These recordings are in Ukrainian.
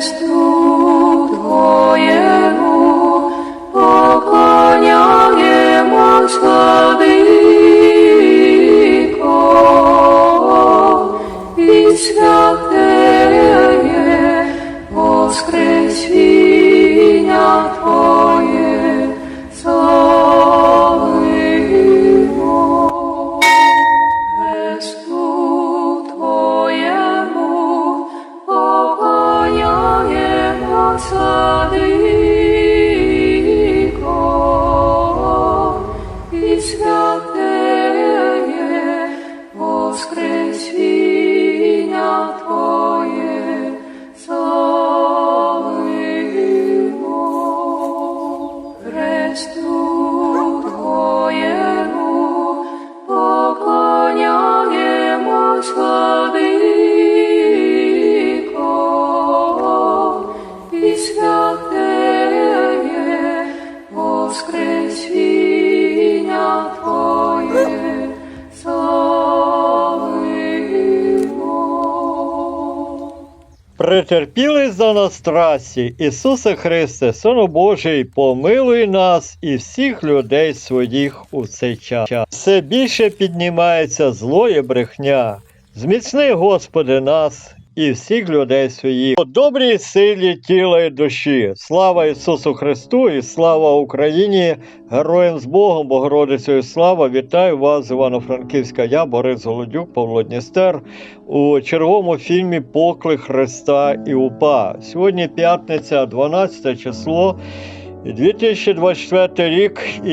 Христу Претерпілий за нас трасі, Ісусе Христе, Сину Божий, помилуй нас і всіх людей своїх у цей час. Все більше піднімається зло і брехня. Зміцни, Господи, нас і всіх людей своїх. По добрій силі тіла і душі. Слава Ісусу Христу і слава Україні! Героям з Богом, Богородицею слава! Вітаю вас з Івано-Франківська. Я Борис Голодюк, Павло Дністер у черговому фільмі Поклик Христа і УПА. Сьогодні п'ятниця, 12 число. 2024 рік і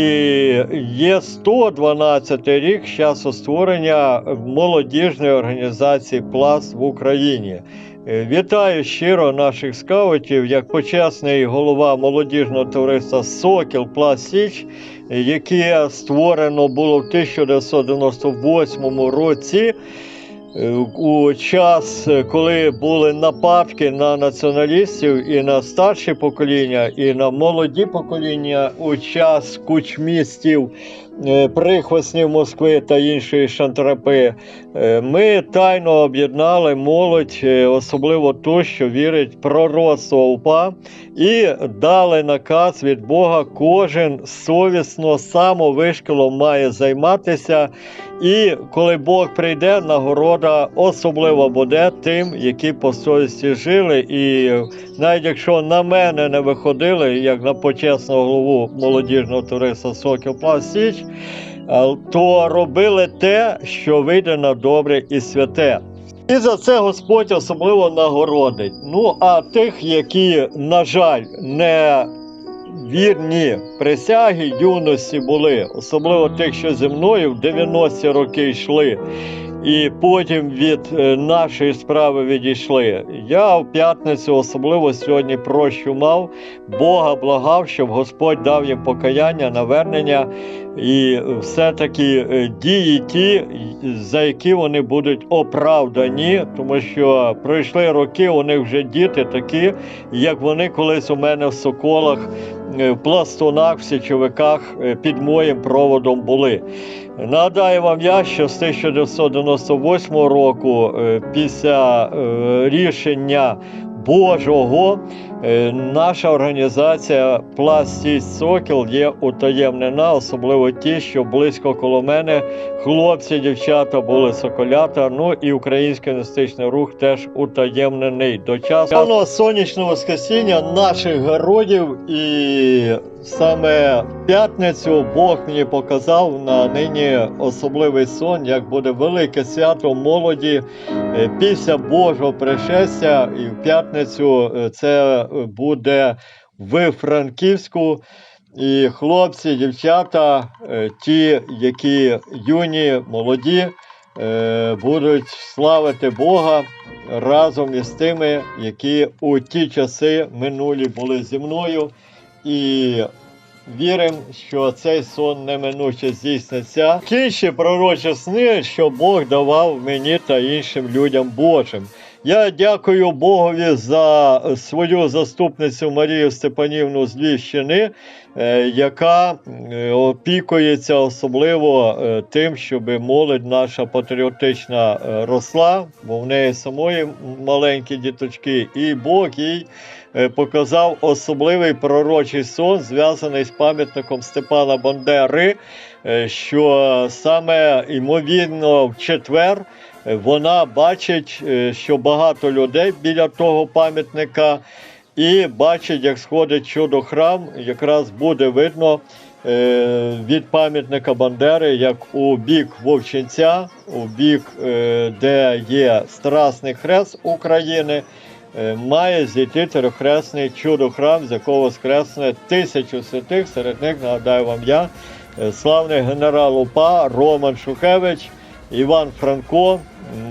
є 112 рік з часу створення молодіжної організації Пласт в Україні. Е, Вітаю щиро наших скаутів як почесний голова молодіжного товариства Сокіл Пласт Січ, е, яке створено було в 1998 році. Е, У час, е, коли були нападки на націоналістів і на старші покоління, і на молоді покоління, у час кучмістів, е, прихвостнів Москви та іншої шантрапи, ми тайно об'єднали молодь, особливо ту, що вірить пророцтво УПА, і дали наказ від Бога, кожен совісно самовишкілом має займатися. І коли Бог прийде, нагорода особливо буде тим, які по совісті жили. І навіть якщо на мене не виходили, як на почесного голову молодіжного туриста Сокіл Пласт то робили те, що вийде на добре і святе. І за це Господь особливо нагородить. Ну а тих, які, на жаль, не вірні присяги юності були, особливо тих, що зі мною в 90-ті роки йшли, і потім від е, нашої справи відійшли. Я в п'ятницю особливо сьогодні прощу мав, Бога благав, щоб Господь дав їм покаяння, навернення. І все-таки е, дії ті, за які вони будуть оправдані, тому що пройшли роки, у них вже діти такі, як вони колись у мене в Соколах, в пластунах, в січовиках е, під моїм проводом були. Нагадаю вам я, що з 1998 року, е, після е, рішення Божого, е, наша організація Пластість Сокіл є утаємнена, особливо ті, що близько коло мене. Хлопці, дівчата були соколята. Ну і український містичний рух теж утаємнений до часу сонячного воскресіння наших героїв. І саме п'ятницю Бог мені показав на нині особливий сон, як буде велике свято молоді е, після Божого пришестя. І в п'ятницю е, це буде в Франківську. І хлопці, дівчата, е, ті, які юні, молоді, е, будуть славити Бога разом із тими, які у ті часи минулі були зі мною. І віримо, що цей сон неминуче здійсниться. Ще пророчі сни, що Бог давав мені та іншим людям Божим. Я дякую Богові за свою заступницю Марію Степанівну з Львівщини, е, яка е, опікується особливо е, тим, щоб молодь наша патріотична е, росла, бо в неї самої маленькі діточки, і Бог їй е, показав особливий пророчий сон, зв'язаний з пам'ятником Степана Бандери, е, що саме ймовірно в четвер. Вона бачить, е, що багато людей біля того пам'ятника, і бачить, як сходить чудо храм, якраз буде видно е, від пам'ятника Бандери, як у бік Вовчинця, у бік, е, де є Страсний хрест України, має зійти трьохресний чудо храм, з якого воскресне тисячу святих. Серед них нагадаю вам я, славний генерал УПА Роман Шухевич. Іван Франко,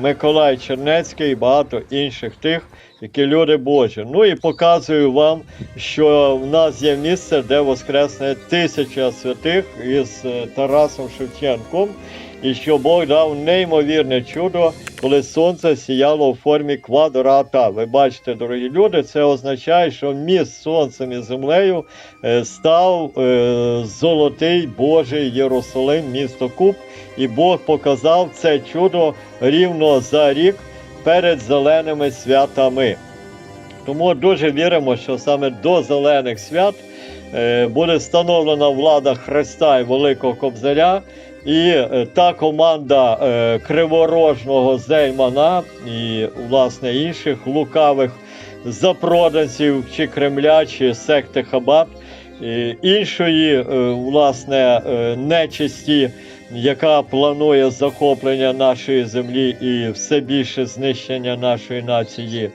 Миколай Чернецький і багато інших тих, які люди Божі. Ну і показую вам, що в нас є місце, де воскресне тисяча святих із е, Тарасом Шевченком, і що Бог дав неймовірне чудо, коли сонце сіяло у формі квадрата. Ви бачите, дорогі люди, це означає, що між сонцем і землею е, став е, золотий Божий Єрусалим, місто Куб. І Бог показав це чудо рівно за рік перед зеленими святами. Тому дуже віримо, що саме до зелених свят е, буде встановлена влада Христа і Великого Кобзаря. І е, та команда е, криворожного Зельмана і власне інших лукавих запроданців чи Кремля, чи секти Хабат, е, іншої е, власне нечисті, яка планує захоплення нашої землі і все більше знищення нашої нації,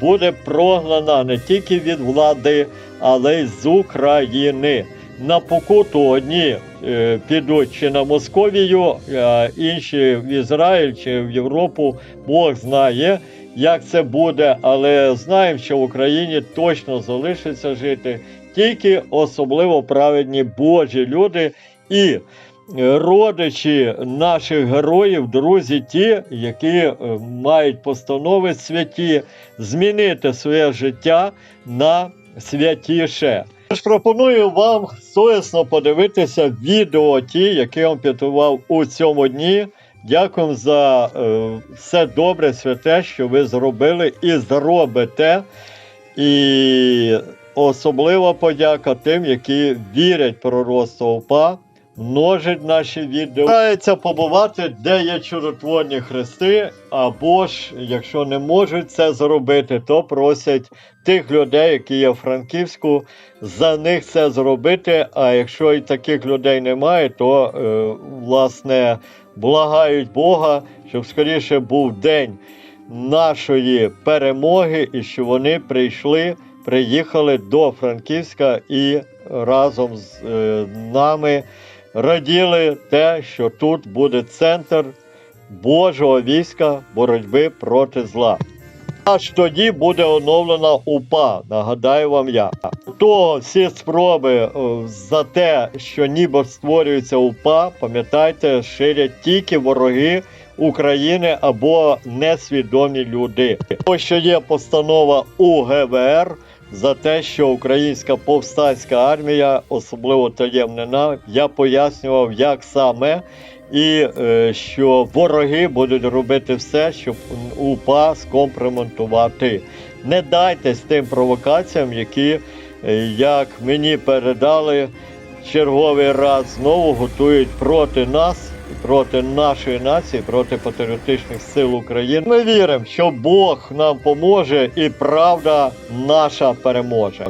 буде прогнана не тільки від влади, але й з України. На покуту одні е, підуть чи на Московію, а інші в Ізраїль чи в Європу. Бог знає, як це буде, але знаємо, що в Україні точно залишиться жити тільки особливо праведні Божі люди і е, родичі наших героїв, друзі, ті, які е, мають постанови святі змінити своє життя на святіше. Пропоную вам совісно подивитися відео ті, які я вам підготував у цьому дні. Дякую за е, все добре, святе, що ви зробили і зробите. І особлива подяка тим, які вірять пророцтво УПА, множить наші відео. Стараються побувати, де є чудотворні хрести, або ж, якщо не можуть це зробити, то просять тих людей, які є в Франківську, за них це зробити. А якщо і таких людей немає, то е, власне благають Бога, щоб скоріше був день нашої перемоги, і що вони прийшли, приїхали до Франківська і разом з е, нами раділи те, що тут буде центр Божого війська боротьби проти зла. Аж тоді буде оновлена УПА, нагадаю вам я. То всі спроби е, за те, що ніби створюється УПА, пам'ятайте, ширять тільки вороги України або несвідомі люди. Ось що є постанова УГВР за те, що українська повстанська армія, особливо таємнина, я пояснював, як саме. І е, що вороги будуть робити все, щоб УПА скомпроментувати. Не дайтесь тим провокаціям, які, е, як мені передали, черговий раз знову готують проти нас, проти нашої нації, проти патріотичних сил України. Ми віримо, що Бог нам поможе і правда наша переможе.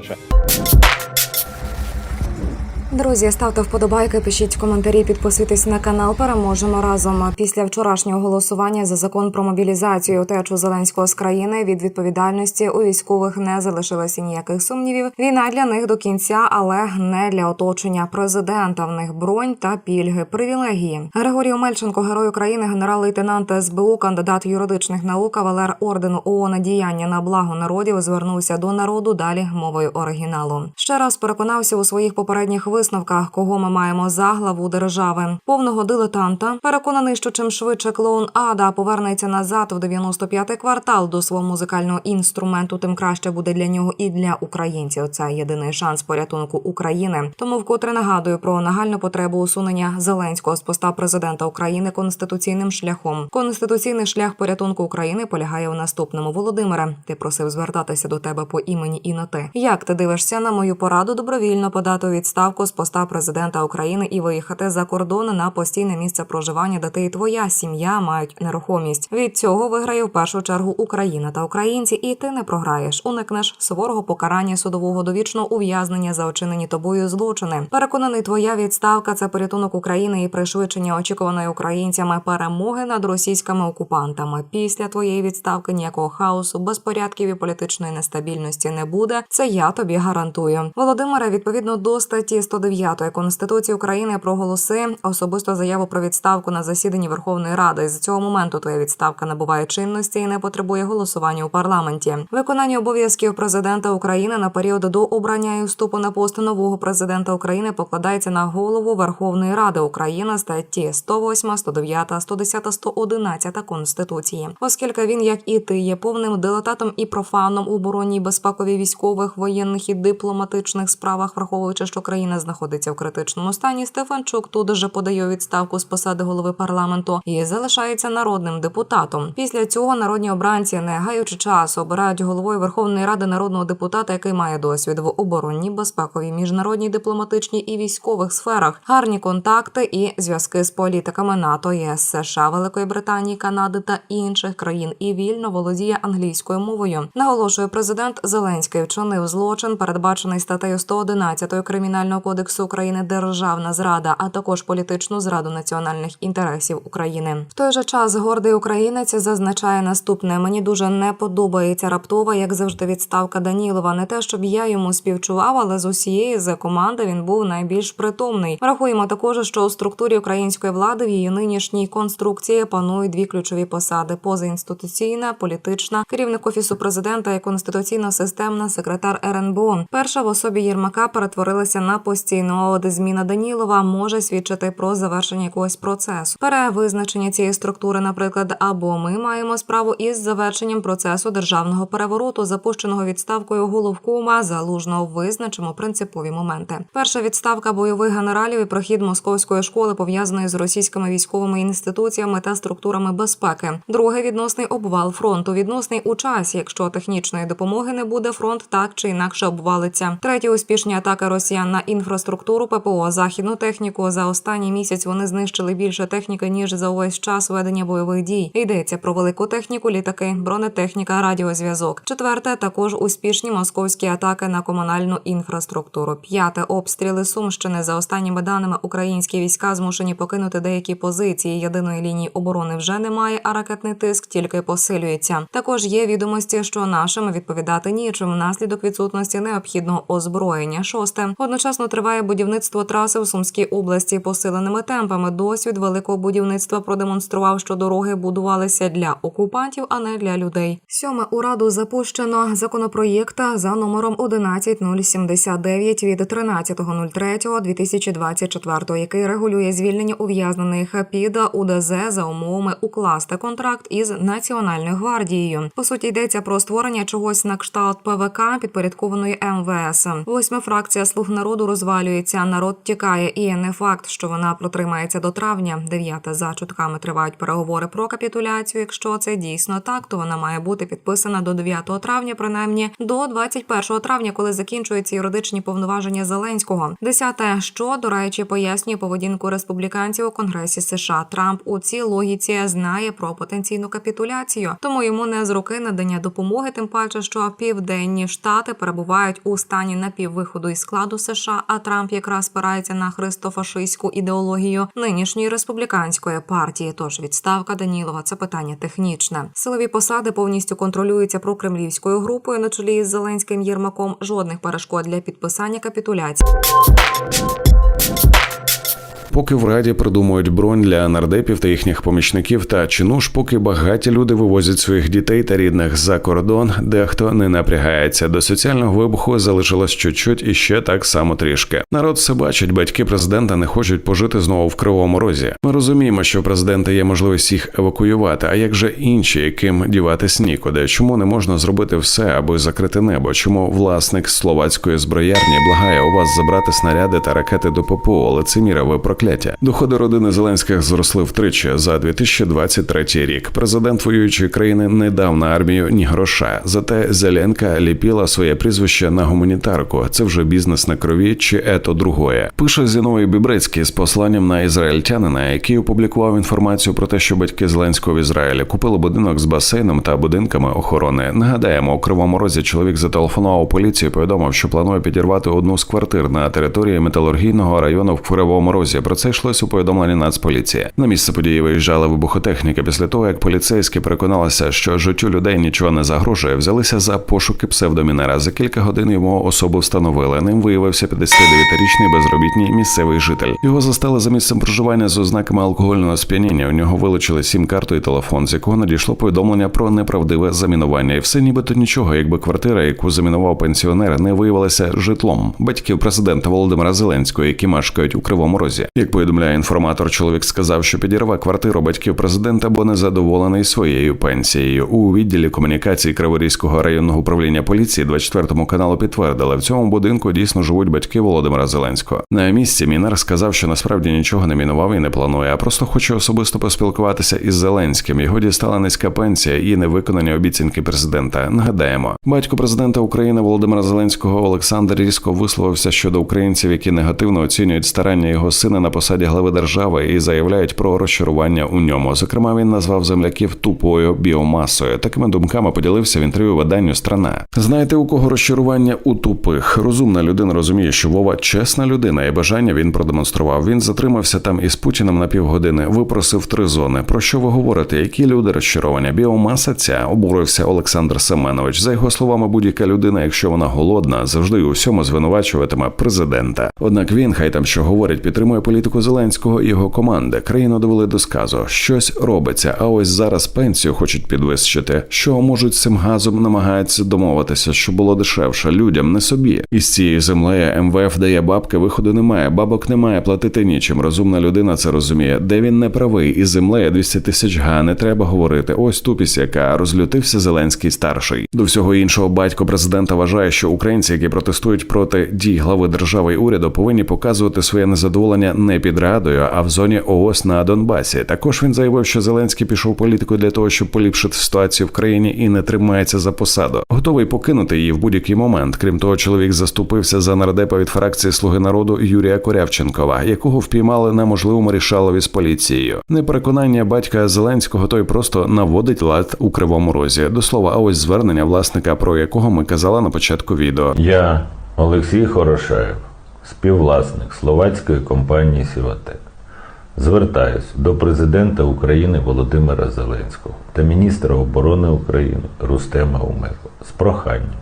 Друзі, ставте вподобайки, пишіть коментарі, підписуйтесь на канал. Переможемо разом. Після вчорашнього голосування за закон про мобілізацію утечу Зеленського з країни від відповідальності у військових не залишилося ніяких сумнівів. Війна для них до кінця, але не для оточення президента. В них бронь та пільги, привілегії. Григорій Омельченко, герой України, генерал-лейтенант СБУ, кандидат юридичних наук, кавалер ордену ООН діяння на благо народів, звернувся до народу далі мовою оригіналу. Ще раз переконався у своїх попередніх виступах висновках, кого ми маємо за главу держави. Повного дилетанта переконаний, що чим швидше клоун Ада повернеться назад в 95-й квартал до свого музикального інструменту, тим краще буде для нього і для українців. Це єдиний шанс порятунку України. Тому вкотре нагадую про нагальну потребу усунення Зеленського з поста президента України конституційним шляхом. Конституційний шлях порятунку України полягає у наступному. Володимире, ти просив звертатися до тебе по імені і на ти. Як ти дивишся на мою пораду добровільно подати відставку з поста президента України і виїхати за кордон на постійне місце проживання, де ти і твоя сім'я мають нерухомість. Від цього виграє в першу чергу Україна та українці, і ти не програєш. Уникнеш суворого покарання судового довічного ув'язнення за очинені тобою злочини. Переконаний, твоя відставка це порятунок України і пришвидшення очікуваної українцями перемоги над російськими окупантами. Після твоєї відставки ніякого хаосу, безпорядків і політичної нестабільності не буде. Це я тобі гарантую. Володимире, відповідно до статті 109 Конституції України проголоси особисто заяву про відставку на засіданні Верховної Ради. З цього моменту твоя відставка набуває чинності і не потребує голосування у парламенті. Виконання обов'язків президента України на період до обрання і вступу на пост нового президента України покладається на голову Верховної Ради України статті 108, 109, 110, 111 Конституції, оскільки він, як і ти, є повним дилетатом і профаном у оборонній безпековій військових, воєнних і дипломатичних справах, враховуючи, що країна знаходиться в критичному стані. Стефанчук тут же подає відставку з посади голови парламенту і залишається народним депутатом. Після цього народні обранці, не гаючи часу, обирають головою Верховної Ради народного депутата, який має досвід в оборонній, безпековій, міжнародній, дипломатичній і військових сферах, гарні контакти і зв'язки з політиками НАТО, ЄС, США, Великої Британії, Канади та інших країн і вільно володіє англійською мовою. Наголошує президент Зеленський вчинив злочин, передбачений статтею 111 кримінального кодексу України Державна зрада, а також політичну зраду національних інтересів України. В той же час гордий українець зазначає наступне: мені дуже не подобається раптова, як завжди, відставка Данілова. Не те, щоб я йому співчував, але з усієї з команди він був найбільш притомний. Рахуємо також, що у структурі української влади в її нинішній конструкції панують дві ключові посади: позаінституційна, політична, керівник офісу президента і конституційно-системна секретар РНБО. Перша в особі Єрмака перетворилася на постійну. От зміна Данілова може свідчити про завершення якогось процесу. Перевизначення цієї структури, наприклад, або ми маємо справу із завершенням процесу державного перевороту, запущеного відставкою головкома залужного. Визначимо принципові моменти. Перша відставка бойових генералів і прохід московської школи пов'язаної з російськими військовими інституціями та структурами безпеки. Друге відносний обвал фронту. Відносний у часі, якщо технічної допомоги не буде, фронт так чи інакше обвалиться. Третє успішні атаки росіян на інфраструктуру ППО, західну техніку. За останній місяць вони знищили більше техніки ніж за увесь час ведення бойових дій. Йдеться про велику техніку, літаки, бронетехніка, радіозв'язок. Четверте також успішні московські атаки на комунальну інфраструктуру. П'яте обстріли Сумщини. За останніми даними українські війська змушені покинути деякі позиції. Єдиної лінії оборони вже немає, а ракетний тиск тільки посилюється. Також є відомості, що нашим відповідати нічим внаслідок відсутності необхідного озброєння. Шосте одночасно триває будівництво траси у Сумській області посиленими темпами. Досвід великого будівництва продемонстрував, що дороги будувалися для окупантів, а не для людей. Сьоме у раду запущено законопроєкт за номером 11079 від 13.03.2024, який регулює звільнення ув'язнених під УДЗ за умовами укласти контракт із Національною гвардією. По суті, йдеться про створення чогось на кшталт ПВК підпорядкованої МВС. Восьма фракція слуг народу розвалюється. Народ тікає, і не факт, що вона протримається до травня. Дев'яте за чутками тривають переговори про капітуляцію. Якщо це дійсно так, то вона має бути підписана до 9 травня, принаймні до 21 травня, коли закінчуються юридичні повноваження Зеленського. Десяте, що до речі, пояснює поведінку республіканців у Конгресі США. Трамп у цій логіці знає про потенційну капітуляцію, тому йому не з руки надання допомоги, тим паче, що південні штати перебувають у стані напіввиходу із складу США. А Трамп якраз спирається на христофашистську ідеологію нинішньої республіканської партії. Тож відставка Данілова це питання технічне. Силові посади повністю контролюються прокремлівською групою на чолі з Зеленським Єрмаком. Жодних перешкод для підписання капітуляції. Поки в раді придумують бронь для нардепів та їхніх помічників, та чи ну ж поки багаті люди вивозять своїх дітей та рідних за кордон, дехто не напрягається. До соціального вибуху залишилось чуть-чуть і ще так само трішки. Народ все бачить, батьки президента не хочуть пожити знову в кривому розі. Ми розуміємо, що у президента є можливість їх евакуювати. А як же інші, яким діватись нікуди? Чому не можна зробити все, аби закрити небо? Чому власник словацької зброярні благає у вас забрати снаряди та ракети до ППО? Лицеміра, ви прокляття. Доходи родини Зеленських зросли втричі за 2023 рік. Президент воюючої країни не дав на армію ні гроша. Зате Зеленка ліпіла своє прізвище на гуманітарку. Це вже бізнес на крові чи ето другое. Пише Зіновій Бібрецький з посланням на ізраїльтянина, який опублікував інформацію про те, що батьки Зеленського в Ізраїлі купили будинок з басейном та будинками охорони. Нагадаємо, у кривому розі чоловік зателефонував поліцію. Повідомив, що планує підірвати одну з квартир на території металургійного району в Кривому Розі. Це йшлось у повідомленні Нацполіції. На місце події виїжджала вибухотехніка. Після того як поліцейські переконалися, що життю людей нічого не загрожує, взялися за пошуки псевдомінера. За кілька годин йому особу встановили. Ним виявився 59-річний безробітний місцевий житель. Його застали за місцем проживання з ознаками алкогольного сп'яніння. У нього вилучили сім-карту і телефон, з якого надійшло повідомлення про неправдиве замінування. І все нібито нічого, якби квартира, яку замінував пенсіонер, не виявилася житлом батьків президента Володимира Зеленського, які мешкають у Кривому Розі. Як повідомляє інформатор, чоловік сказав, що підірве квартиру батьків президента, бо незадоволений своєю пенсією. У відділі комунікації Криворізького районного управління поліції 24 каналу підтвердили, в цьому будинку дійсно живуть батьки Володимира Зеленського. На місці Мінер сказав, що насправді нічого не мінував і не планує, а просто хоче особисто поспілкуватися із Зеленським. Його дістала низька пенсія і невиконані обіцянки президента. Нагадаємо, батько президента України Володимира Зеленського Олександр різко висловився щодо українців, які негативно оцінюють старання його сина на посаді глави держави і заявляють про розчарування у ньому. Зокрема, він назвав земляків тупою біомасою. Такими думками поділився в інтерв'ю виданню Страна. Знаєте, у кого розчарування у тупих? Розумна людина розуміє, що Вова чесна людина, і бажання він продемонстрував. Він затримався там із Путіним на півгодини, випросив три зони. Про що ви говорите? Які люди розчаровані? Біомаса ця обурився Олександр Семенович. За його словами, будь-яка людина, якщо вона голодна, завжди у всьому звинувачуватиме президента. Однак він, хай там що говорить, підтримує політику Зеленського і його команди. Країну довели до сказу. Щось робиться. А ось зараз пенсію хочуть підвищити. Що можуть цим газом намагаються домовитися, що було дешевше людям, не собі. Із цією землею МВФ дає бабки, виходу немає. Бабок немає, платити нічим. Розумна людина це розуміє. Де він не правий, із землею 200 тисяч га не треба говорити. Ось тупість, яка розлютився Зеленський старший. До всього іншого, батько президента вважає, що українці, які протестують проти дій глави держави і уряду, повинні показувати своє незадоволення не під радою, а в зоні ООС на Донбасі. Також він заявив, що Зеленський пішов політикою для того, щоб поліпшити ситуацію в країні і не тримається за посаду. Готовий покинути її в будь-який момент. Крім того, чоловік заступився за нардепа від фракції Слуги народу Юрія Корявченкова, якого впіймали на можливому рішалові з поліцією. Непереконання батька Зеленського той просто наводить лад у кривому розі. До слова, а ось звернення власника, про якого ми казали на початку відео. Я, Олексій Хорошаєв, співвласник словацької компанії Сіватек. Звертаюсь до президента України Володимира Зеленського та міністра оборони України Рустема Умерова з проханням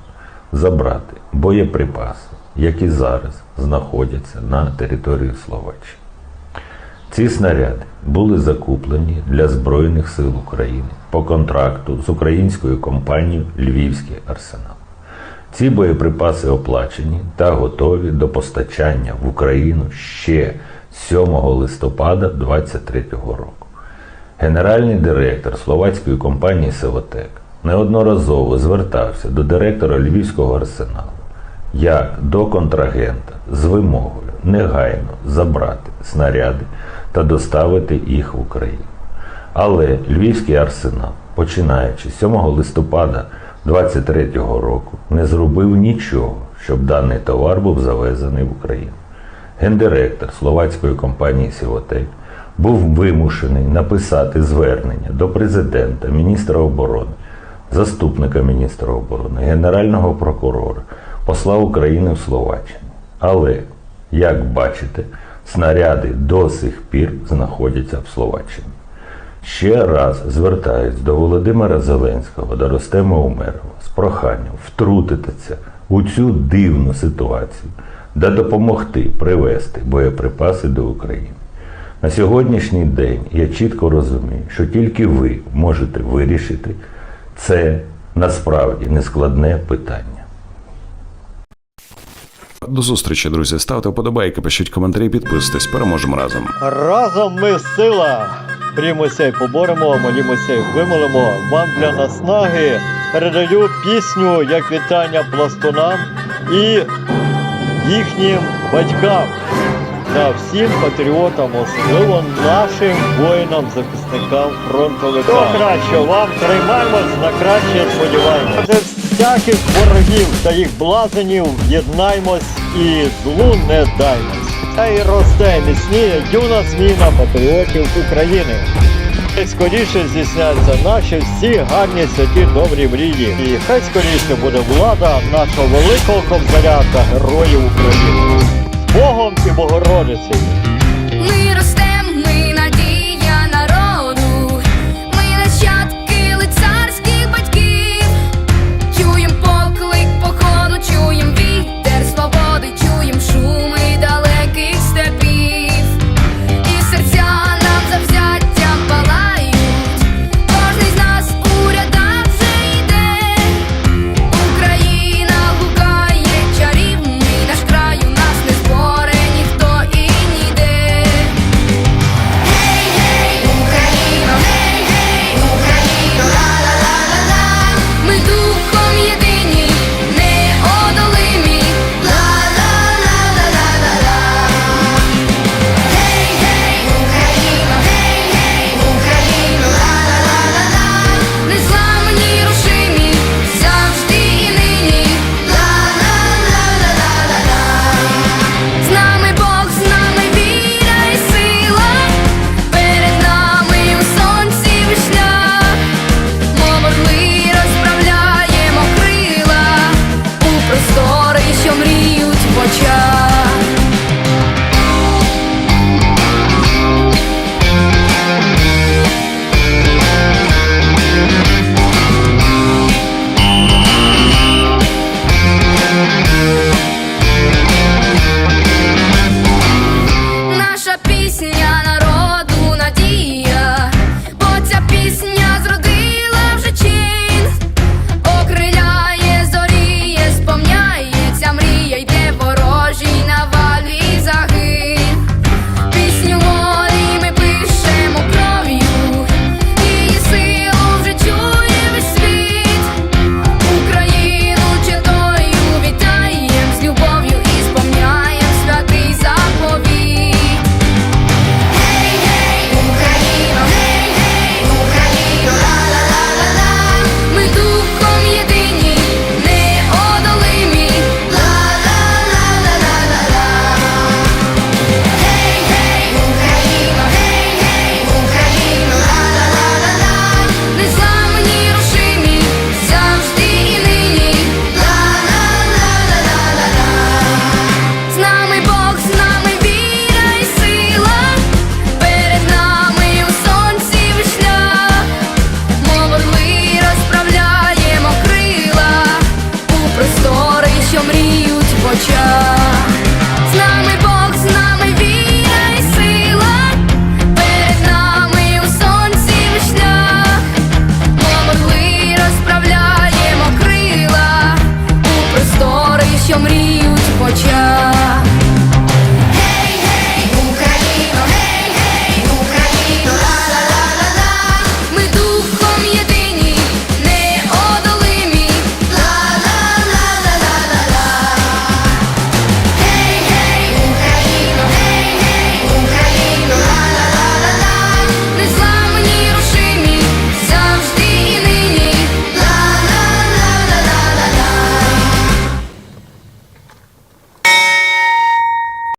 забрати боєприпаси, які зараз знаходяться на території Словаччини. Ці снаряди були закуплені для Збройних сил України по контракту з українською компанією Львівський арсенал. Ці боєприпаси оплачені та готові до постачання в Україну ще 7 листопада 2023 року. Генеральний директор словацької компанії Севотек неодноразово звертався до директора Львівського арсеналу як до контрагента з вимогою негайно забрати снаряди та доставити їх в Україну. Але Львівський арсенал, починаючи з 7 листопада 2023 року, не зробив нічого, щоб даний товар був завезений в Україну. Гендиректор словацької компанії Сівотек був вимушений написати звернення до президента, міністра оборони, заступника міністра оборони, генерального прокурора, посла України в Словаччині. Але, як бачите, снаряди до сих пір знаходяться в Словаччині. Ще раз звертаюсь до Володимира Зеленського, до Ростема Умерова з проханням втрутитися у цю дивну ситуацію та допомогти привезти боєприпаси до України. На сьогоднішній день я чітко розумію, що тільки ви можете вирішити це насправді нескладне питання. До зустрічі, друзі. Ставте вподобайки, пишіть коментарі, підписуйтесь. Переможемо разом. Разом ми сила! Прімося й поборемо, молімося й вимолимо. Вам для наснаги передаю пісню як вітання пластунам і їхнім батькам та всім патріотам, особливо нашим воїнам-захисникам фронтовикам. Всього кращого вам тримаємось на краще сподіваємось. Проти всяких ворогів та їх блазенів єднаймось і злу не даймось. Та й росте міцніє юна зміна патріотів України. Хай скоріше здійсняться наші всі гарні святі добрі мрії. І хай скоріше буде влада нашого великого кобзаря та героїв України. Богом і Богородицею!